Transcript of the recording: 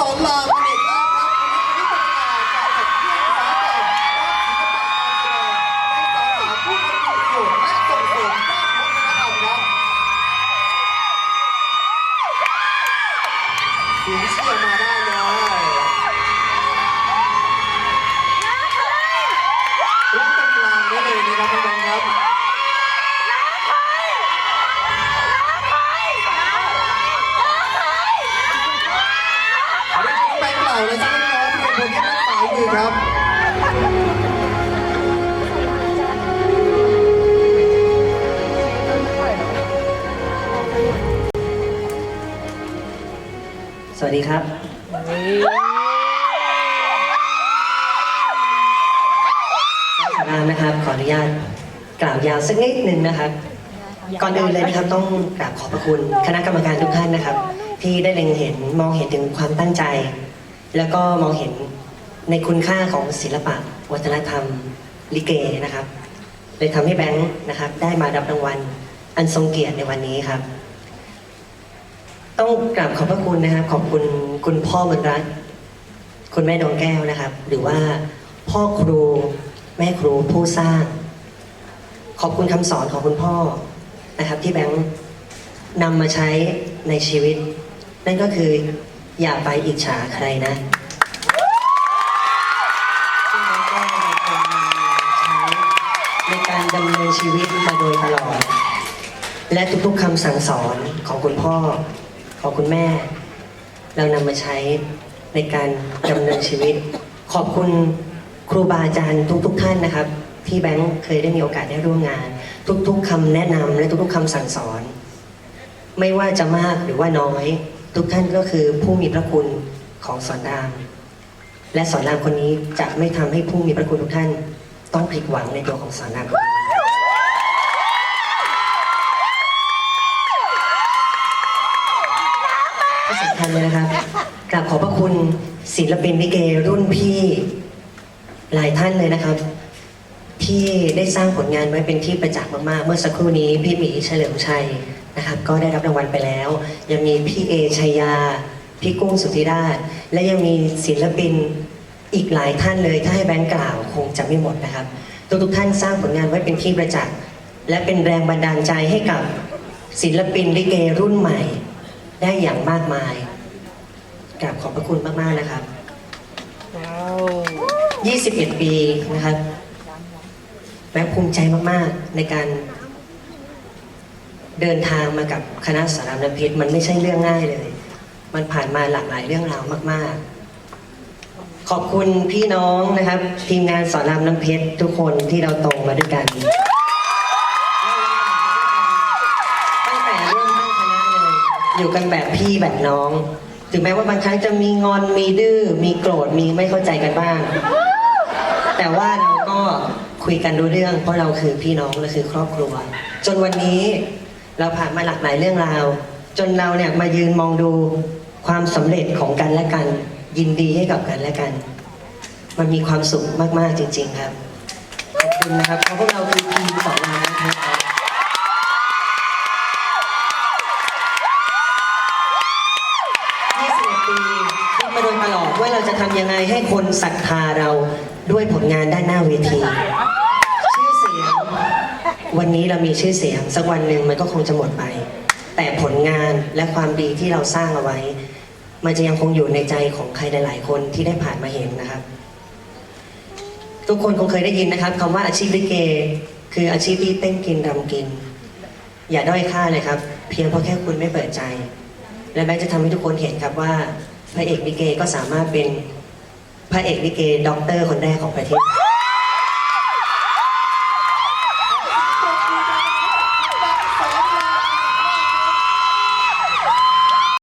สอนรามกันอีกแล้ว ครับ สวัสดีครับสารามนะครับขออนุญาตกล่าวยาวสักนิดหนึ่งนะครับ ก่อนอื่นเลยนะครับต้องกราบขอบพระคุณคณะกรรมการทุกท่านนะครับ ที่ได้เล็งเห็นมองเห็นถึงความตั้งใจ แล้วก็มองเห็น ในคุณค่าของศิลปะ วัฒนธรรม ลิเกนะครับเลยทำให้แบงค์นะครับ ได้มารับรางวัลอันทรงเกียรติในวันนี้ครับ ต้องกราบขอบพระคุณนะครับ ขอบคุณคุณพ่อบรรรัตคุณแม่ดวงแก้วนะครับ หรือว่าพ่อครูแม่ครูผู้สร้าง ขอบคุณคำสอนของคุณพ่อนะครับ ที่แบงค์นำมาใช้ในชีวิต นั่นก็คืออย่าไปอิจฉาใครนะ ชีวิตมาโดยตลอด และทุกๆคำสั่งสอนของคุณพ่อ ของคุณแม่ เรานำมาใช้ในการดำเนินชีวิต ขอบคุณครูบาอาจารย์ทุก ๆ ท่านนะครับ ที่แบงค์เคยได้มีโอกาสได้ร่วมงาน ทุก ๆคำแนะนำและทุก ๆคำสั่งสอน ไม่ว่าจะมากหรือว่าน้อย ทุกท่านก็คือผู้มีพระคุณของสอนราม และสอนรามคนนี้จะไม่ทำให้ผู้มีพระคุณทุกท่าน ต้องผิดหวังในตัวของสอนราม สำคัญเลยนะครับกราบขอบพระคุณศิลปินลิเกรุ่นพี่หลายท่านเลยนะครับ ที่ได้สร้างผลงานไว้เป็นที่ประจักษ์มากๆ เมื่อสักครู่นี้พี่หมีเฉลิมชัยนะครับ ก็ได้รับรางวัลไปแล้ว ยังมีพี่เอชัยยา พี่กุ้งสุธิราช และยังมีศิลปินอีกหลายท่านเลย ถ้าให้แบงค์กล่าวคงจะไม่หมดนะครับ ทุกๆท่านสร้างผลงานไว้เป็นที่ประจักษ์และเป็นแรงบันดาลใจให้กับศิลปินลิเกรุ่นใหม่ ได้อย่างมากมายกราบขอบพระคุณมากๆนะครับ 21 ปีนะครับแบงค์ภูมิใจมากๆในการ เดินทางมากับคณะสารามน้ำเพชรมันไม่ใช่เรื่องง่ายเลย มันผ่านมาหลากหลายเรื่องราวมาก ๆ ขอบคุณพี่น้องนะครับ ทีมงานสอนรามน้ำเพชรทุกคนที่เราโตมาด้วยกัน อยู่กันแบบพี่แบบน้อง ถึงแม้ว่าบางครั้งจะมีงอนมีดื้อมีโกรธมีไม่เข้าใจกันบ้าง แต่ว่าเราก็คุยกันรู้เรื่อง เพราะเราคือพี่น้องเราคือครอบครัว จนวันนี้เราผ่านมาหลากหลายเรื่องราว จนเราเนี่ยมายืนมองดูความสำเร็จของกันและกัน ยินดีให้กับกันและกัน มันมีความสุขมากๆจริง ๆ ครับขอบคุณนะครับเพราะพวกเราคือทีมสอง ทำยังไงให้คนศรัทธาเราด้วยผลงานด้านหน้าเวที ชื่อเสียง วันนี้เรามีชื่อเสียง สักวันหนึ่งมันก็คงจะหมดไป แต่ผลงานและความดีที่เราสร้างเอาไว้ มันจะยังคงอยู่ในใจของใครหลาย ๆ คนที่ได้ผ่านมาเห็นนะครับ ทุกคนคงเคยได้ยินนะครับคำว่าอาชีพลิเก คืออาชีพที่เต้นกินรำกิน อย่าด้อยค่าเลยครับ เพียงเพราะแค่คุณไม่เปิดใจ และแบงค์จะทำให้ทุกคนเห็นครับว่า พระเอกลิเกก็สามารถเป็นพระเอกลิเกด็อกเตอร์คนแรกของประเทศ